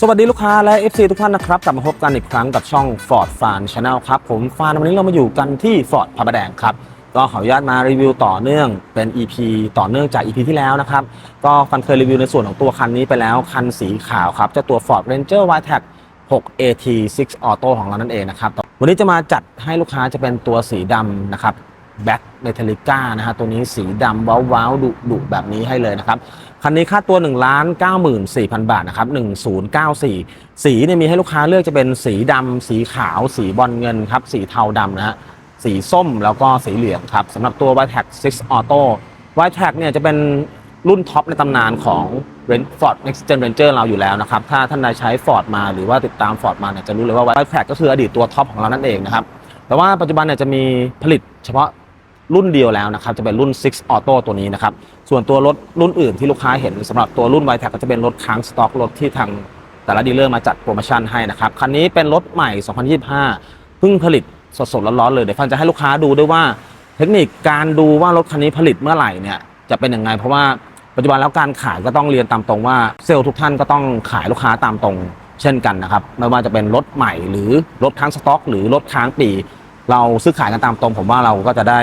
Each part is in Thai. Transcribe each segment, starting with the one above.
สวัสดีลูกค้าและ FC ทุกท่านนะครับ กลับมาพบกันอีกครั้งกับช่อง Ford Fan Channel ครับ ผมฟานวันนี้เรามาอยู่กันที่ Ford พระประแดงครับ ก็ขออนุญาตมารีวิวต่อเนื่องเป็น EP ต่อเนื่องจาก EP ที่แล้วนะครับ ก็ฟันเคยรีวิวในส่วนของตัวคันนี้ไปแล้ว คันสีขาวครับเจ้าตัว Ford Ranger w i t e c 6 AT 6 Auto ของเรานั่นเองนะครับวันนี้จะมาจัดให้ลูกค้าจะเป็นตัวสีดำนะครับแบ็คเมทัลลิก้านะฮะตัวนี้สีดำว้าวว้าวดุดุแบบนี้ให้เลยนะครับ คันนี้ค่าตัว1นึ่งล้านเก้าหมื่นสี่พันบาทนะครับ1094สีเนี่ยมีให้ลูกค้าเลือกจะเป็นสีดำสีขาว สีบอลเงินครับ สีเทาดำนะฮะสีส้มแล้วก็สีเหลืองครับสำหรับตัว w i t e c 6 Auto w i t e c เนี่ยจะเป็นรุ่นท็อปในตำนานของ Ford Next Gen Ranger เราอยู่แล้วนะครับ ถ้าท่านใดใช้ Ford มาหรือว่าติดตาม Ford มาเนี่ยจะรู้เลยว่า w i t e c ก็คืออดีตตัวท็อปของเรานั่นเองนะครับ แต่ว่าปัจจุบันเนี่ยจะมีผลิตเฉพาะ รุ่นเดียวแล้วนะครับจะเป็นรุ่น 6 Auto ตัวนี้นะครับส่วนตัวรถรุ่นอื่นที่ลูกค้าเห็นสำหรับตัวรุ่น y t e c ก็จะเป็นรถค้างสต็อกรถที่ทางแต่ละดีลเลอร์มาจัดโปรโมชั่นให้นะครับคันนี้เป็นรถใหม่ 2025 เพิ่งผลิตสดๆร้อนๆเลยเดี๋ยวฟันจะให้ลูกค้าดูด้วยว่าเทคนิคการดูว่ารถคันนี้ผลิตเมื่อไหร่เนี่ยจะเป็นยังไงเพราะว่าปัจจุบันแล้วการขายก็ต้องเรียนตามตรงว่าเซลล์ทุกท่านก็ต้องขายลูกค้าตามตรงเช่นกันนะครับไม่ว่าจะเป็นรถใหม่หรือรถค้างสต็อก หรือรถค้างปี เราซื้อขายกันตามตรง ผมว่าเราก็จะได้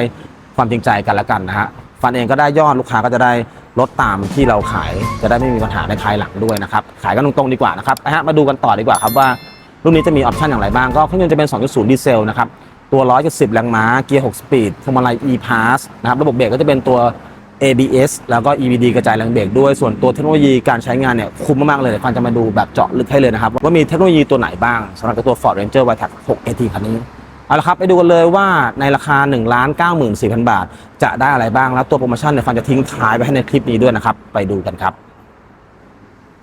ความจริงใจกันละกันนะฮะฟันเองก็ได้ยอดลูกค้าก็จะได้ลดตามที่เราขายจะได้ไม่มีปัญหาในภายหลังด้วยนะครับขายกันตรงๆดีกว่านะครับนะฮะมาดูกันต่อดีกว่าครับว่ารุ่นนี้จะมีออปชันอย่างไรบ้างก็เครื่องยนต์จะเป็น 2.0 ดีเซลนะครับตัว170แรงม้า เกียร์ 6 สปีดพวงมาลัย e-pass นะครับ ระบบเบรกก็จะเป็นตัว ABS แล้วก็ EBD กระจายแรงเบรกด้วย ส่วนตัวเทคโนโลยีการใช้งานเนี่ยคุ้มมาก ๆ เลยเดี๋ยวฟันจะมาดูแบบเจาะลึกให้เลยนะครับ ว่ามีเทคโนโลยีตัวไหนบ้างสำหรับตัว Ford Ranger w i t e c 6 AT คันนี้ เอาละครับไปดูกันเลยว่าในราคา1 9 4 0 0 0บาท จะได้อะไรบ้างแล้วตัวโปรโมชั่นเนี่ยฟันจะทิ้งท้ายไว้ให้ในคลิปนี้ด้วยนะครับ ไปดูกันครับ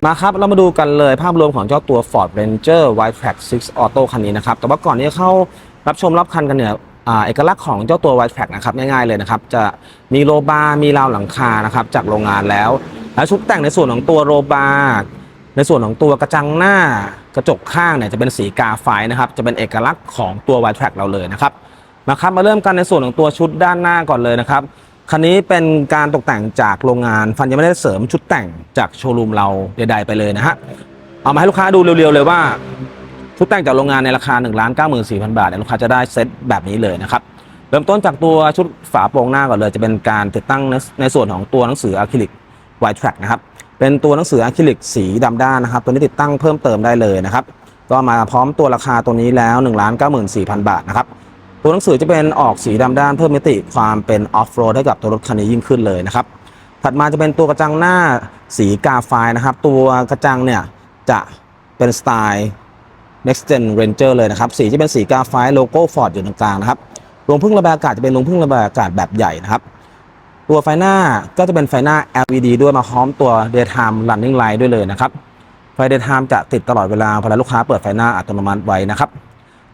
มาครับเรามาดูกันเลยภาพรวมของเจ้าตัว Ford Ranger w i t e Track 6 Auto คันนี้นะครับ แต่ว่าก่อนที่จะเข้ารับชมรับคันกันเนี่ยอเอกลักษณ์ของเจ้าตัว w i t e Track นะครับง่ายๆเลยนะครับ จะมีโรบาร์มีราวหลังคานะครับจากโรงงานแล้วแล้วชุดแต่งในส่วนของตัวโรบาร์ ในส่วนของตัวกระจังหน้ากระจกข้างเนี่ยจะเป็นสีกาไฟนะครับ จะเป็นเอกลักษณ์ของตัว w i t e Track เราเลยนะครับมาครับมาเริ่มกันในส่วนของตัวชุดด้านหน้าก่อนเลยนะครับคันนี้เป็นการตกแต่งจากโรงงานฟันยังไม่ได้เสริมชุดแต่งจากโชว์รูมเราใดๆไปเลยนะฮะเอามาให้ลูกค้าดูเร็วๆเลยว่า ชุดแต่งจากโรงงานในราคา 1 9 4 0 0 0 บาทเนี่ยลูกค้าจะได้เซตแบบนี้เลยนะครับเริ่มต้นจากตัวชุดฝาโปร่งหน้าก่อนเลย จะเป็นการติดตั้งในในส่วนของตัวหนังสืออะคริลิกไวท์แทร็กนะครับ เป็นตัวหนังสืออะคริลิกสีดำด้านนะครับ ตัวนี้ติดตั้งเพิ่มเติมได้เลยนะครับ ก็มาพร้อมตัวราคาตัวนี้แล้ว1 9 4 0 0 0บาทนะครับตัวหนังสือจะเป็นออกสีดำด้านเพิ่มมิติความเป็นออฟโรดให้กับตัวรถคันนี้ยิ่งขึ้นเลยนะครับถัดมาจะเป็นตัวกระจังหน้าสีกาไฟนะครับ ตัวกระจังเนี่ยจะเป็นสไตล์ Next Gen Ranger เลยนะครับ สีจะเป็นสีกาไฟโลโก้ Ford อยู่ตรงกลางนะครับรวงพึ่งระบายอากาศจะเป็นรวงพึ่งระบายอากาศแบบใหญ่นะครับ ตัวไฟหน้าก็จะเป็นไฟหน้า LED ด้วยมาพร้อมตัว Daytime Running Light ด้วยเลยนะครับ ไฟ Daytime จะติดตลอดเวลาเวลาลูกค้าเปิดไฟหน้าอัตโนมัติไว้นะครับ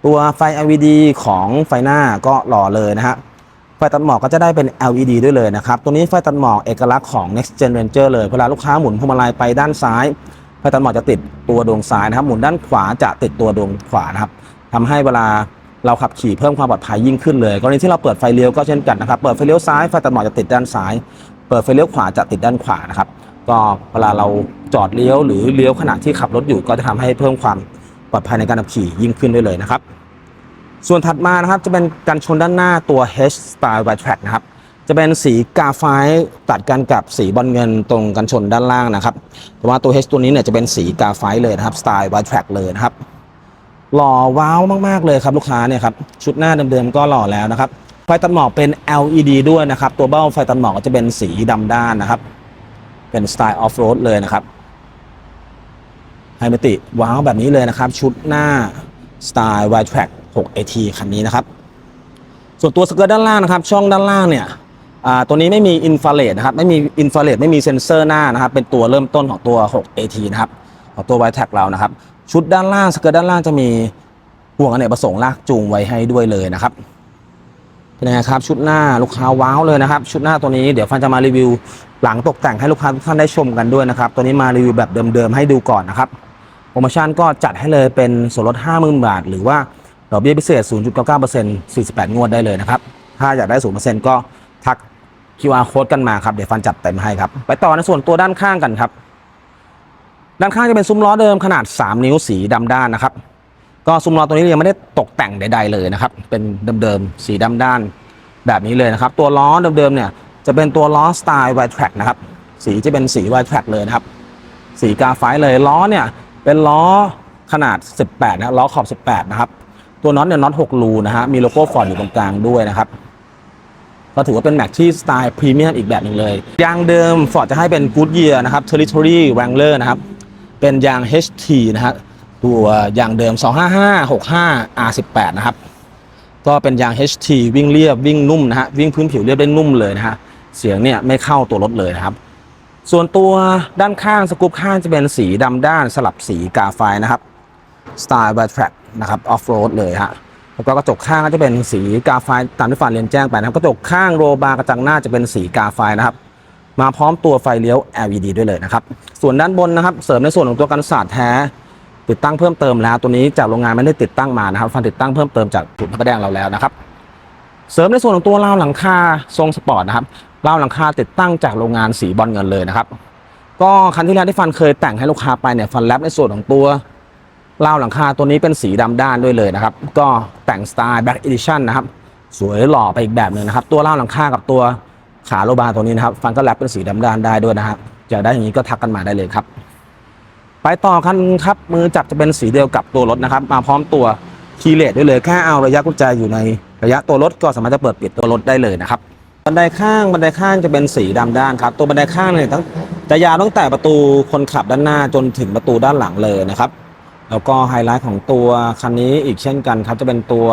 ตัวไฟ LED ของไฟหน้าก็หล่อเลยนะฮะไฟตัดหมอกก็จะได้เป็น LED ด้วยเลยนะครับ ตัวนี้ไฟตัดหมอกเอกลักษณ์ของ Next Gen Ranger เลย เวลาลูกค้าหมุนพวงมาลัยไปด้านซ้าย ไฟตัดหมอกจะติดตัวดวงซ้ายนะครับ หมุนด้านขวาจะติดตัวดวงขวานะครับทำให้เวลา เราขับขี่เพิ่มความปลอดภัยยิ่งขึ้นเลยกรณีที่เราเปิดไฟเลี้ยวก็เช่นกันนะครับ เปิดไฟเลี้ยวซ้ายไฟตัดหมอกจะติดด้านซ้าย เปิดไฟเลี้ยวขวาจะติดด้านขวานะครับ ก็เวลาเราจอดเลี้ยวหรือเลี้ยวขณะที่ขับรถอยู่ก็จะทำให้เพิ่มความปลอดภัยในการขับขี่ยิ่งขึ้นด้วยเลยนะครับ ส่วนถัดมานะครับจะเป็นกันชนด้านหน้าตัว H Style White Track นะครับจะเป็นสีกาไฟตัดกันกับสีบอลเงินตรงกันชนด้านล่างนะครับแต่ว่าตัว H ตัวนี้เนี่ยจะเป็นสีกาไฟเลยนะครับสไตล์ White Track เลยนะครับ หล่อว้าวมากๆเลยครับลูกค้าเนี่ยครับชุดหน้าเดิมๆก็หล่อแล้วนะครับไฟตัดหมอกเป็น LED ด้วยนะครับ ตัวเบ้าไฟตัดหมอกก็จะเป็นสีดำด้านนะครับ เป็นสไตล์ออฟโรดเลยนะครับไฮเมติว้าวแบบนี้เลยนะครับ ชุดหน้าสไตล์ White Track 6 AT คันนี้นะครับ ส่วนตัวสเกิร์ตด้านล่างนะครับ ช่องด้านล่างเนี่ยตัวนี้ไม่มีอินฟราเรดนะครับ ไม่มีอินฟราเรดไม่มีเซ็นเซอร์หน้านะครับ เป็นตัวเริ่มต้นของตัว 6 AT นะครับ ของตัว White Tag เรานะครับ ชุดด้านล่างสเกิร์ตด้านล่างจะมีห่วงอเนกประสงค์ลากจูงไว้ให้ด้วยเลยนะครับเป็นไงครับชุดหน้าลูกค้าว้าวเลยนะครับ ชุดหน้าตัวนี้เดี๋ยวฟันจะมารีวิว หลังตกแต่งให้ลูกค้าทุกท่านได้ชมกันด้วยนะครับ ตัวนี้มารีวิวแบบเดิมๆให้ดูก่อนนะครับโปรโมชั่นก็จัดให้เลยเป็นส่วนลด 50,000 บาท หรือว่าดอกเบี้ยพิเศษ 0.99% 48 งวดได้เลยนะครับ ถ้าอยากได้ 0%ก็ทัก QR code กันมาครับ เดี๋ยวฟันจัดเต็มให้ครับ ไปต่อในส่วนตัวด้านข้างกันครับ ด้านข้างจะเป็นซุ้มล้อเดิมขนาด 3 นิ้วสีดำด้านนะครับ ก็ซุ้มล้อตัวนี้ยังไม่ได้ตกแต่งใด ๆ เลยนะครับ เป็นเดิมๆสีดำด้านแบบนี้เลยนะครับ ตัวล้อเดิมๆเนี่ยจะเป็นตัวล้อสไตล์ Wide Track นะครับ สีจะเป็นสี Wide Track เลยนะครับ สีกาไฟเลยล้อเนี่ยเป็นล้อขนาด 18 นะล้อขอบ 18 นะครับ ตัวน็อตเนี่ยน็อต6รูนะฮะมีโลโก้ฟอร์ดอยู่ตรงกลางด้วยนะครับก็ถือว่าเป็นแม็กที่สไตล์พรีเมียมอีกแบบหนึ่งเลย ยางเดิม Ford จะให้เป็น Goodyear นะครับ Territory Wrangler นะครับ เป็นยาง HT นะฮะตัวยางเดิม 255 65 R18 นะครับ ก็เป็นยาง HT วิ่งเรียบวิ่งนุ่มนะฮะวิ่งพื้นผิวเรียบได้นุ่มเลยนะฮะเสียงเนี่ยไม่เข้าตัวรถเลยนะครับ ส่วนตัวด้านข้างสกูปข้างจะเป็นสีดำด้านสลับสีกาไฟนะครับสไตล์ w บ t ท a c k นะครับออฟโรดเลยฮะแล้วก็กระจกข้างก็จะเป็นสีกาไฟตามที่ฟันเรียนแจ้งไปนะครับ กระจกข้างโรบาร์กระจังหน้าจะเป็นสีกาไฟนะครับ มาพร้อมตัวไฟเลี้ยว LED ด้วยเลยนะครับ ส่วนด้านบนนะครับ เสริมในส่วนของตัวกันศาสตร์แท้ ติดตั้งเพิ่มเติมแล้ว ตัวนี้จากโรงงานไม่ได้ติดตั้งมานะครับฟันติดตั้งเพิ่มเติมจากถุนพระแดงเราแล้วนะครับ เสริมในส่วนของตัวราวหลังคาทรงสปอร์ตนะครับราวหลังคาติดตั้งจากโรงงานสีบอลเงินเลยนะครับ ก็คันที่แล้วที่ฟันเคยแต่งให้ลูกค้าไปเนี่ยฟันแลบในส่วนของตัวราวหลังคาตัวนี้เป็นสีดำด้านด้วยเลยนะครับ ก็แต่งสไตล์ Black Edition นะครับ สวยหล่อไปอีกแบบหนึ่งนะครับ ตัวราวหลังคากับตัว ขาโลบาตัวนี้นะครับ ฟันก็แลบเป็นสีดำด้านได้ด้วยนะครับอยากได้อย่างนี้ก็ทักกันมาได้เลยครับ ไปต่อคันครับมือจับจะเป็นสีเดียวกับตัวรถนะครับ มาพร้อมตัวคีย์เลสด้วยเลยแค่เอาระยะกุญแจอยู่ในระยะตัวรถก็สามารถจะเปิดปิดตัวรถได้เลยนะครับบันไดข้างบันไดข้างจะเป็นสีดำด้านครับ ตัวบันไดข้างเนี่ยตั้งจะยาวตั้งแต่ประตูคนขับด้านหน้าจนถึงประตูด้านหลังเลยนะครับ แล้วก็ไฮไลท์ของตัวคันนี้อีกเช่นกันครับ จะเป็นตัว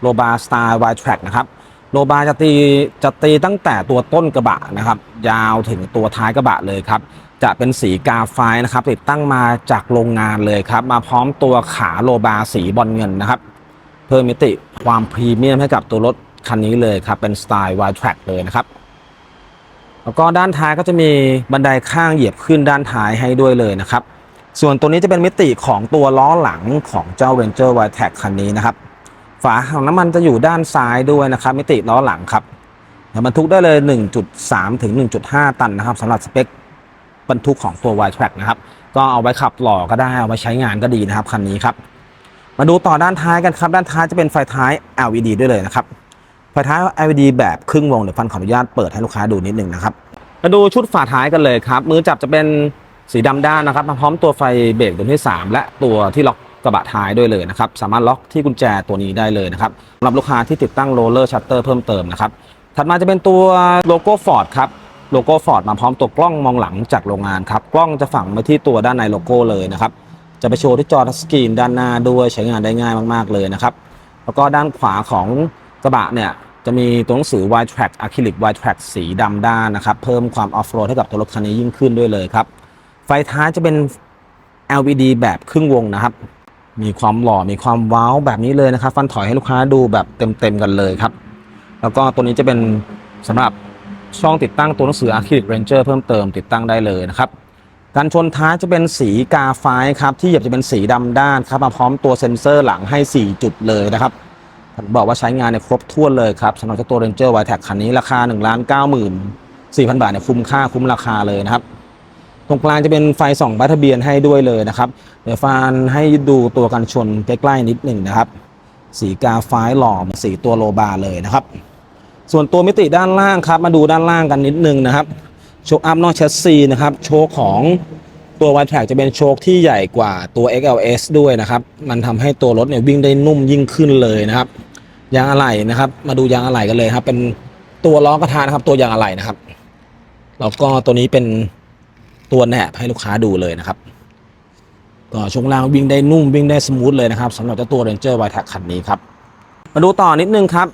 โลบาสไตล์ Wide Track นะครับ โลบาจะตีจะตีตั้งแต่ตัวต้นกระบะนะครับ ยาวถึงตัวท้ายกระบะเลยครับ จะเป็นสีกาไฟนะครับ ติดตั้งมาจากโรงงานเลยครับ มาพร้อมตัวขาโลบาสีบอลเงินนะครับ เพิ่มมิติความพรีเมียมให้กับตัวรถคันนี้เลยครับ เป็นสไตล์ Wide Track เลยนะครับแล้วก็ด้านท้ายก็จะมีบันไดข้างเหยียบขึ้นด้านท้ายให้ด้วยเลยนะครับ ส่วนตัวนี้จะเป็นมิติของตัวล้อหลังของเจ้า Ranger Wide t r a c คันนี้นะครับ ฝาถังน้ำมันจะอยู่ด้านซ้ายด้วยนะครับ มิติล้อหลังครับบรรทุกได้เลย 1.3 ถึง 1.5 ตันนะครับสำหรับสเปคบรรทุกของตัว w i Track นะครับ ก็เอาไว้ขับหล่อก็ได้ เอาไว้ใช้งานก็ดีนะครับคันนี้ครับ มาดูต่อด้านท้ายกันครับ ด้านท้ายจะเป็นไฟท้าย LED ด้วยเลยนะครับ ไฟท้าย LED แบบครึ่งวงเดี๋ยวฟันขออนุญาตเปิดให้ลูกค้าดูนิดนึงนะครับ มาดูชุดฝาท้ายกันเลยครับ มือจับจะเป็นสีดำด้านนะครับมาพร้อมตัวไฟเบรกดวที่ 3 และตัวที่ล็อก กระบะท้ายด้วยเลยนะครับ สามารถล็อกที่กุญแจตัวนี้ได้เลยนะครับสำหรับลูกค้าที่ติดตั้งโรลเลอร์ชัตเตอร์เพิ่มเติมนะครับ ถัดมาจะเป็นตัวโลโก้ฟอร์ดครับโลโก้ฟอร์ดมาพร้อมตัวกล้องมองหลังจากโรงงานครับ กล้องจะฝังมาที่ตัวด้านในโลโก้เลยนะครับ จะไปโชว์ที่จอทัชสกรีนด้านหน้าด้วยใช้งานได้ง่ายมากๆเลยนะครับ แล้วก็ด้านขวาของกระบะเนี่ยจะมีตัวหนังสือ Wide Track Acrylic Wide Track สีดำด้านนะครับ เพิ่มความออฟโรดให้กับตัวรถคันนี้ยิ่งขึ้นด้วยเลยครับ ไฟท้ายจะเป็น LED แบบครึ่งวงนะครับ มีความหล่อมีความว้าวแบบนี้เลยนะครับ ฟันถอยให้ลูกค้าดูแบบเต็มๆกันเลยครับ แล้วก็ตัวนี้จะเป็นสำหรับช่องติดตั้งตัวหนังสือ Acrylic Ranger เพิ่มเติมติดตั้งได้เลยนะครับการชนท้ายจะเป็นสีกาไฟครับ ที่เหยียบจะเป็นสีดำด้านครับมาพร้อมตัวเซ็นเซอร์หลังให้ 4 จุดเลยนะครับผมบอกว่าใช้งานในครบถ้วนเลยครับสำหรับตัว Ranger w i t e c คันนี้ราคา1นึ่งล้านเก้าหมื่นสี่พันบาทเนี่ยคุ้มค่าคุ้มราคาเลยนะครับ ตรงกลางจะเป็นไฟส่องบทะเบียนให้ด้วยเลยนะครับ เดี๋ยวฟานให้ดูตัวกันชนใกล้ๆนิดหนึ่งนะครับ สีกาไฟหล่อมสีตัวโลบาเลยนะครับ ส่วนตัวมิติด้านล่างครับ มาดูด้านล่างกันนิดนึงนะครับโชคอัพนอกแชสซีนะครับโชคของตัว w i t e Track จะเป็นโชคที่ใหญ่กว่าตัว XLS ด้วยนะครับ มันทำให้ตัวรถเนี่ยวิ่งได้นุ่มยิ่งขึ้นเลยนะครับ ยางอะไหล่นะครับ มาดูยางอะไหล่กันเลยครับ เป็นตัวล้อกระทะนะครับ ตัวยางอะไหล่นะครับ แล้วก็ตัวนี้เป็น ตัวแหนบให้ลูกค้าดูเลยนะครับก็ช่วงล่างวิ่งได้นุ่มวิ่งได้สมูทเลยนะครับสำหรับเจ้าตัว Ranger w i t e Track คันนี้ครับ มาดูต่อนิดนึงครับ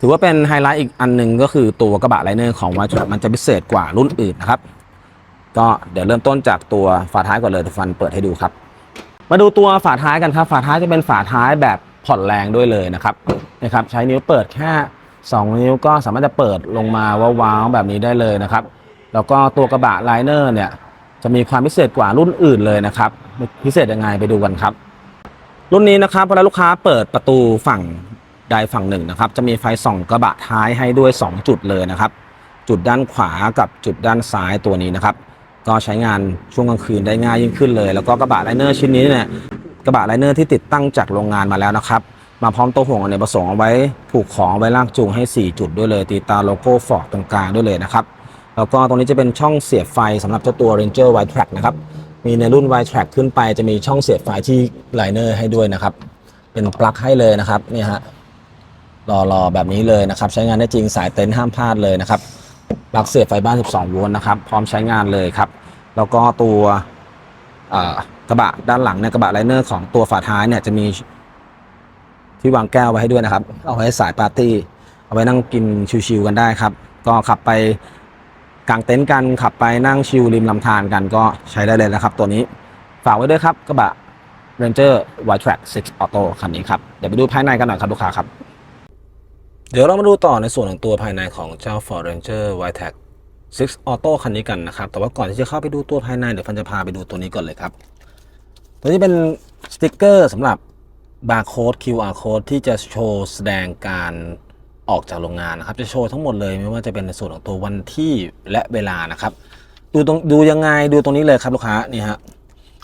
ถือว่าเป็นไฮไลท์อีกอันหนึ่งก็คือตัวกระบะไลเนอร์ของ w i t e Track มันจะพิเศษกว่ารุ่นอื่นนะครับ ก็เดี๋ยวเริ่มต้นจากตัวฝาท้ายก่อนเลยฟันเปิดให้ดูครับ มาดูตัวฝาท้ายกันครับฝาท้ายจะเป็นฝาท้ายแบบผ่อนแรงด้วยเลยนะครับนะครับใช้นิ้วเปิดแค่ 2 นิ้วก็สามารถจะเปิดลงมาว้าวๆแบบนี้ได้เลยนะครับ แล้วก็ตัวกระบะไลเนอร์เนี่ยจะมีความพิเศษกว่ารุ่นอื่นเลยนะครับ พิเศษยังไงไปดูกันครับ รุ่นนี้นะครับเวลาลูกค้าเปิดประตูฝั่งใดฝั่งหนึ่งนะครับ จะมีไฟส่องกระบะท้ายให้ด้วย 2 จุดเลยนะครับ จุดด้านขวากับจุดด้านซ้ายตัวนี้นะครับ ก็ใช้งานช่วงกลางคืนได้ง่ายยิ่งขึ้นเลย แล้วก็กระบะไลเนอร์ชิ้นนี้เนี่ยกระบะไลเนอร์ที่ติดตั้งจากโรงงานมาแล้วนะครับ มาพร้อมตัวห่วงอเนกประสงค์เอาไว้ผูกของเอาไว้ลากจูงให้ 4 จุดด้วยเลย ตีตาโลโก้ฟอร์ดตรงกลางด้วยเลยนะครับ แล้วก็ตรงนี้จะเป็นช่องเสียบไฟสำหรับเจ้าตัว Ranger Wide Track นะครับ มีในรุ่น Wide Track ขึ้นไปจะมีช่องเสียบไฟที่ไลเนอร์ให้ด้วยนะครับ เป็นปลั๊กให้เลยนะครับนี่ฮะรอๆแบบนี้เลยนะครับ ใช้งานได้จริงสายเต็นท์ห้ามพลาดเลยนะครับปลั๊กเสียบไฟบ้าน 12 โวลต์นะครับ พร้อมใช้งานเลยครับ แล้วก็ตัวกระบะด้านหลังเนี่ยกระบะไลเนอร์ของตัวฝาท้ายเนี่ยจะมีที่วางแก้วไว้ให้ด้วยนะครับ เอาไว้สายปาร์ตี้ เอาไว้นั่งกินชิวๆกันได้ครับ ก็ขับไป กางเต็นท์กันขับไปนั่งชิลริมลำธารกันก็ใช้ได้เลยนะครับ ตัวนี้ฝากไว้ด้วยครับกระบะ Ranger Wide Track 6 Auto คันนี้ครับ เดี๋ยวไปดูภายในกันหน่อยครับลูกค้าครับ เดี๋ยวเรามาดูต่อในส่วนของตัวภายในของเจ้า Ford Ranger Wide Track 6 Auto คันนี้กันนะครับ แต่ว่าก่อนที่จะเข้าไปดูตัวภายในเดี๋ยวฟันจะพาไปดูตัวนี้ก่อนเลยครับ ตัวนี้เป็นสติกเกอร์สำหรับบาร์โค้ด QR code ที่จะโชว์แสดงการ ออกจากโรงงานนะครับ จะโชว์ทั้งหมดเลยไม่ว่าจะเป็นในส่วนของตัววันที่และเวลานะครับ ดูตรงดูยังไงดูตรงนี้เลยครับลูกค้านี่ฮะ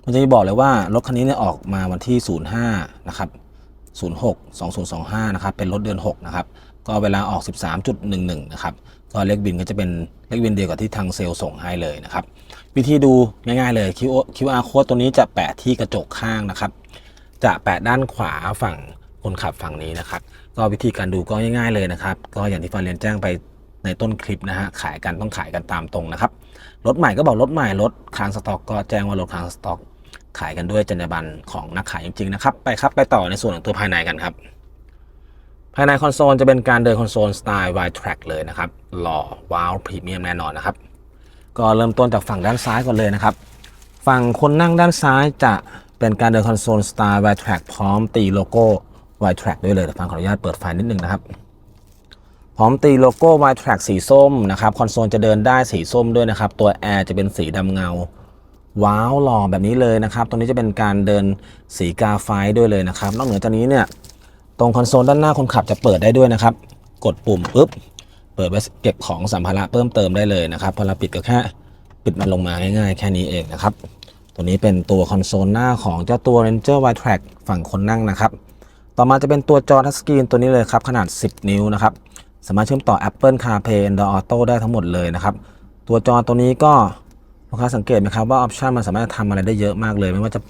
มันจะมีบอกเลยว่ารถคันนี้เนี่ยออกมาวันที่ 05 นะครับ 06 2025 นะครับ เป็นรถเดือน 6 นะครับ ก็เวลาออก 13.11 นะครับ ก็เลขบินก็จะเป็นเลขบินเดียวกับที่ทางเซลล์ส่งให้เลยนะครับ วิธีดูง่ายๆเลย QR code ตัวนี้จะแปะที่กระจกข้างนะครับ จะแปะด้านขวาฝั่งคนขับฝั่งนี้นะครับ ก็วิธีการดูก็ง่ายๆเลยนะครับ ก็อย่างที่ฟันเรียนแจ้งไปในต้นคลิปนะฮะขายกันต้องขายกันตามตรงนะครับรถใหม่ก็บอกรถใหม่รถค้างสต็อก ก็แจ้งว่ารถค้างสต็อก ขายกันด้วยจรรยาบรรณของนักขายจริงๆนะครับไปครับไปต่อในส่วนของตัวภายในกันครับ ภายในคอนโซลจะเป็นการเดินคอนโซลสไตล์ wide track เลยนะครับหล่อว้าวพรีเมียมแน่นอนนะครับ ก็เริ่มต้นจากฝั่งด้านซ้ายก่อนเลยนะครับ ฝั่งคนนั่งด้านซ้ายจะเป็นการเดินคอนโซลสไตล์ wide track พร้อมตีโลโก้ wide track ด้วยเลยเดี๋ยวฟังขออนุญาตเปิดไฟนิดนึงนะครับพร้อมตีโลโก้ wide track สีส้มนะครับคอนโซลจะเดินได้สีส้มด้วยนะครับ ตัวแอร์จะเป็นสีดำเงา ว้าวหล่อแบบนี้เลยนะครับ ตรงนี้จะเป็นการเดินสีกาไฟด้วยเลยนะครับนอกเหนือจากนี้เนี่ยตรงคอนโซลด้านหน้าคนขับจะเปิดได้ด้วยนะครับ กดปุ่มปุ๊บเปิดไว้เก็บของสัมภาระเพิ่มเติมได้เลยนะครับพอเราปิดก็แค่ปิดมันลงมาง่ายๆ แค่นี้เองนะครับ ตัวนี้เป็นตัวคอนโซลหน้าของเจ้าตัว Ranger Wide Track ฝั่งคนนั่งนะครับ ต่อมาจะเป็นตัวจอทัชสกรีนตัวนี้เลยครับ ขนาด 10 นิ้วนะครับ สามารถเชื่อมต่อ Apple CarPlay Android Auto ได้ทั้งหมดเลยนะครับ ตัวจอตัวนี้ก็ลูกค้าสังเกตไหมครับว่าออปชันมันสามารถทำอะไรได้เยอะมากเลย ไม่ว่าจะ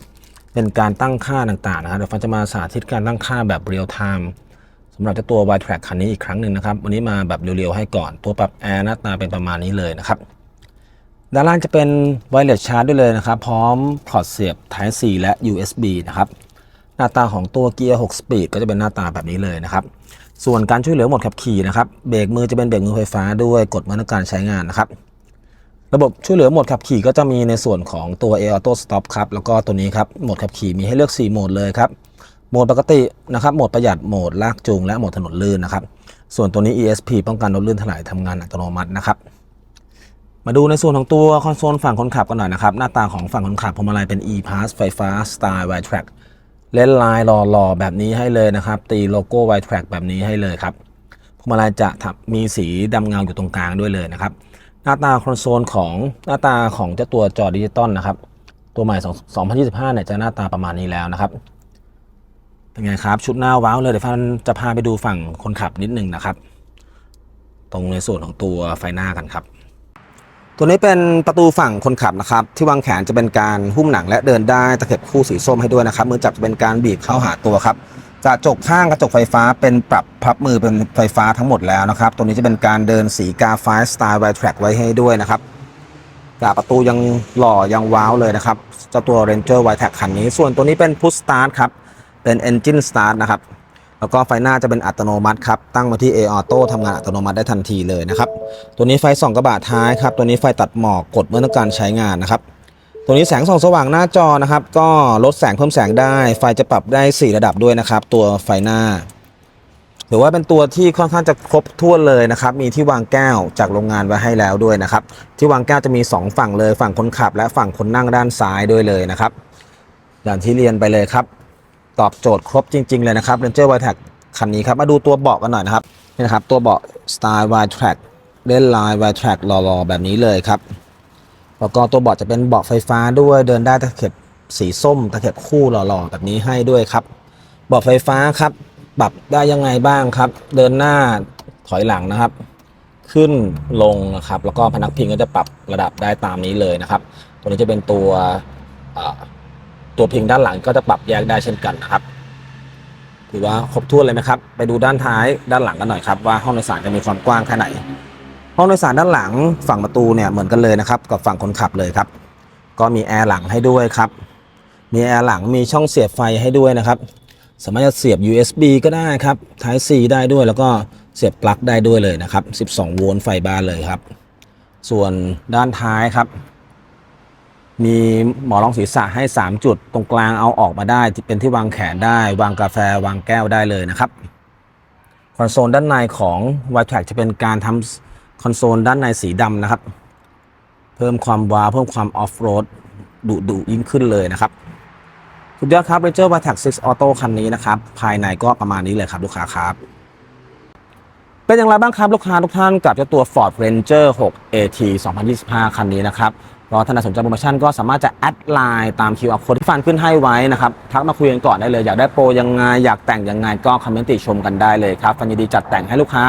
เป็นการตั้งค่าต่างๆนะครับเดี๋ยวฟันจะมาสาธิตการตั้งค่าแบบเรียลไทม์สำหรับเจ้าตัว Wide Track คันนี้อีกครั้งหนึ่งนะครับ วันนี้มาแบบเรียวๆให้ก่อนตัวปรับแอร์หน้าตาเป็นประมาณนี้เลยนะครับด้านล่างจะเป็น Wireless Charge ด้วยเลยนะครับ พร้อมพอร์ตเสียบ Type C และ USB นะครับ น้าตาของตัวเกียร์6 Speed ก็จะเป็นหน้าตาแบบนี้เลยนะครับ ส่วนการช่วยเหลือหมดขับขี่นะครับ เบรกมือจะเป็นเบรกมือไฟฟ้าด้วยกดมาตรการใช้งานนะครับ ระบบช่วยเหลือหมดขับขี่ก็จะมีในส่วนของตัว A Auto Stop ครับ แล้วก็ตัวนี้ครับ โหมดขับขี่มีให้เลือก 4 โหมดเลยครับ โหมดปกตินะครับ โหมดประหยัด โหมดลากจูง และโหมดถนนลื่นนะครับ ส่วนตัวนี้ ESP ป้องกันรถลื่นถลายทำงานอัตโนมัตินะครับมาดูในส่วนของตัวคอนโซลฝั่งคนขับกันหน่อยนะครับ หน้าตาของฝั่งคนขับพวงมาลัยเป็น e-pass ไฟฟ้าสไตล์ wide track เล่นลายหล่อๆแบบนี้ให้เลยนะครับ ตีโลโก้ wide track แบบนี้ให้เลยครับพวงมาลัยจะมีสีดำเงาอยู่ตรงกลางด้วยเลยนะครับ หน้าตาคอนโซลของหน้าตาของเจ้าตัวจอดิจิตอลนะครับ ตัวใหม่ 2025 เนี่ยจะหน้าตาประมาณนี้แล้วนะครับเป็นไงครับ ชุดหน้าว้าวเลยเดี๋ยวฟันจะพาไปดูฝั่งคนขับนิดนึงนะครับ ตรงในส่วนของตัวไฟหน้ากันครับ ตัวนี้เป็นประตูฝั่งคนขับนะครับ ที่วางแขนจะเป็นการหุ้มหนังและเดินได้ตะเข็บคู่สีส้มให้ด้วยนะครับ มือจับจะเป็นการบีบเข้าหาตัวครับกระจกข้างกระจกไฟฟ้าเป็นปรับพับมือเป็นไฟฟ้าทั้งหมดแล้วนะครับ ตัวนี้จะเป็นการเดินสีกาไฟสไตล์ไวแทร็กไว้ให้ด้วยนะครับกระประตูยังหล่อยังว้าวเลยนะครับเจ้าตัว Ranger Wide Track คันนี้ ส่วนตัวนี้เป็น Push Start ครับ เป็น Engine Start นะครับ แล้วก็ไฟหน้าจะเป็นอัตโนมัติครับ ตั้งมาที่ A Auto ทำงานอัตโนมัติได้ทันทีเลยนะครับ ตัวนี้ไฟส่องกระบะท้ายครับ ตัวนี้ไฟตัดหมอกกดเมื่อต้องการใช้งานนะครับ ตัวนี้แสงส่องสว่างหน้าจอนะครับ ก็ลดแสงเพิ่มแสงได้ ไฟจะปรับได้ 4 ระดับด้วยนะครับ ตัวไฟหน้าหรือว่าเป็นตัวที่ค่อนข้างจะครบถ้วนเลยนะครับ มีที่วางแก้วจากโรงงานไว้ให้แล้วด้วยนะครับ ที่วางแก้วจะมี 2 ฝั่งเลย ฝั่งคนขับ และฝั่งคนนั่งด้านซ้ายด้วยเลยนะครับ อย่างที่เรียนไปเลยครับ ตอบโจทย์ครบจริง ๆ เลยนะครับ Ranger Wide Track คันนี้ครับ มาดูตัวเบาะกันหน่อยนะครับนี่นะครับ ตัวเบาะสไตล์ Wide Track เล่นลาย Wide หล่อๆ แบบนี้เลยครับแล้วก็ตัวเบาะจะเป็นเบาะไฟฟ้าด้วยเดินได้ตะเข็บสีส้มตะเข็บคู่หล่อๆ แบบนี้ให้ด้วยครับเบาะไฟฟ้าครับปรับได้ยังไงบ้างครับ เดินหน้าถอยหลังนะครับ ขึ้นลงนะครับ แล้วก็พนักพิงก็จะปรับระดับได้ตามนี้เลยนะครับ ตัวนี้จะเป็นตัว ตัวพิงด้านหลังก็จะปรับแยกได้เช่นกันนะครับถือว่าครบถ้วนเลยนะครับ ไปดูด้านท้ายด้านหลังกันหน่อยครับว่าห้องโดยสารจะมีความกว้างแค่ไหน ห้องโดยสารด้านหลังฝั่งประตูเนี่ยเหมือนกันเลยนะครับกับฝั่งคนขับเลยครับ ก็มีแอร์หลังให้ด้วยครับ มีแอร์หลังมีช่องเสียบไฟให้ด้วยนะครับ สามารถจะเสียบ USB ก็ได้ครับ Type C ได้ด้วยแล้วก็เสียบปลั๊กได้ด้วยเลยนะครับ 12 โวลต์ไฟบ้านเลยครับ ส่วนด้านท้ายครับ มีหมอรองศีรษะให้ 3 จุด ตรงกลางเอาออกมาได้ที่เป็นที่วางแขนได้ วางกาแฟวางแก้วได้เลยนะครับคอนโซลด้านในของ y t r a c จะเป็นการทำคอนโซลด้านในสีดำนะครับ เพิ่มความวาวเพิ่มความออฟโรดดุดุยิ่งขึ้นเลยนะครับสุดยอดครับ Ranger v a t a c 6 Auto คันนี้นะครับ ภายในก็ประมาณนี้เลยครับ ลูกค้าครับเป็นอย่างไรบ้างครับ ลูกค้าทุกท่านกับเจ้าตัว Ford Ranger 6 AT 2025 คันนี้นะครับ รอท่านใดสนใจโปรโมชั่นก็สามารถจะแอดไลน์ตาม QR code ที่ฟันขึ้นให้ไว้นะครับทักมาคุยกันก่อนได้เลย อยากได้โปรยังไงอยากแต่งยังไงก็คอมเมนต์ติชมกันได้เลยครับฟันยินดีจัดแต่งให้ลูกค้า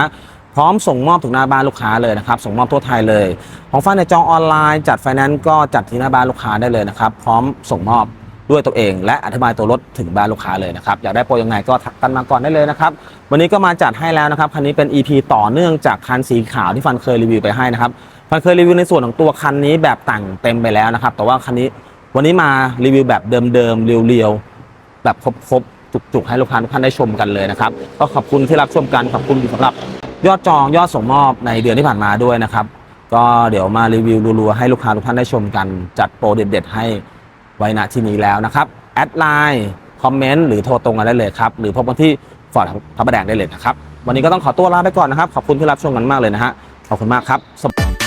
พร้อมส่งมอบถึงหน้าบ้านลูกค้าเลยนะครับ ส่งมอบทั่วไทยเลย ของฟันในจองออนไลน์จัดไฟแนนซ์ก็จัดที่หน้าบ้านลูกค้าได้เลยนะครับ พร้อมส่งมอบด้วยตัวเอง และอธิบายตัวรถถึงบ้านลูกค้าเลยนะครับ อยากได้โปรยังไงก็ทักกันมาก่อนได้เลยนะครับ วันนี้ก็มาจัดให้แล้วนะครับ คันนี้เป็น EP ต่อเนื่องจากคันสีขาวที่ฟันเคยรีวิวไปให้นะครับ ฟันเคยรีวิวในส่วนของตัวคันนี้แบบต่างเต็มไปแล้วนะครับ แต่ว่าคันนี้วันนี้มารีวิวแบบเดิมๆเรียวๆแบบครบๆจุกๆให้ลูกค้าทุกท่านได้ชมกันเลยนะครับ ก็ขอบคุณที่รับชมกันขอบคุณสำหรับยอดจองยอดส่งมอบในเดือนที่ผ่านมาด้วยนะครับ ก็เดี๋ยวมารีวิวรัวๆให้ลูกค้าทุกท่านได้ชมกันจัดโปรเด็ดๆให้ไว้ณที่นี้แล้วนะครับแอดไลน์คอมเมนต์หรือโทรตรงกันได้เลยครับหรือพบกันที่ฟอร์ดพระประแดงได้เลยนะครับ วันนี้ก็ต้องขอตัวลาไปก่อนนะครับ ขอบคุณที่รับชมกันมากเลยนะฮะขอบคุณมากครับ